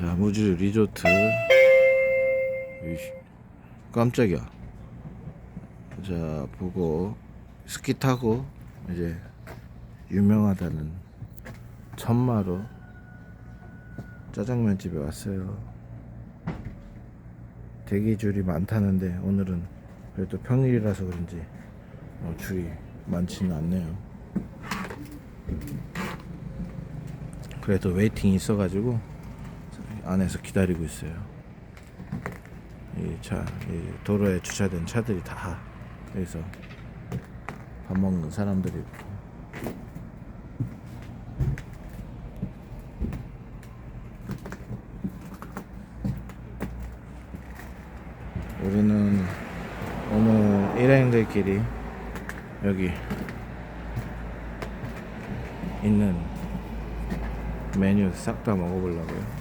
자 무주 리조트. 이씨, 깜짝이야. 자 보고 스키 타고 이제 유명하다는 천마로 짜장면 집에 왔어요. 대기 줄이 많다는데 오늘은 그래도 평일이라서 그런지 어, 줄이 많지는 않네요. 그래도 웨이팅이 있어가지고 안에서 기다리고 있어요. 이 차, 이 도로에 주차된 차들이 다 여기서 밥 먹는 사람들이 있고. 우리는 오늘 일행들끼리 여기 있는 메뉴 싹 다 먹어보려고요.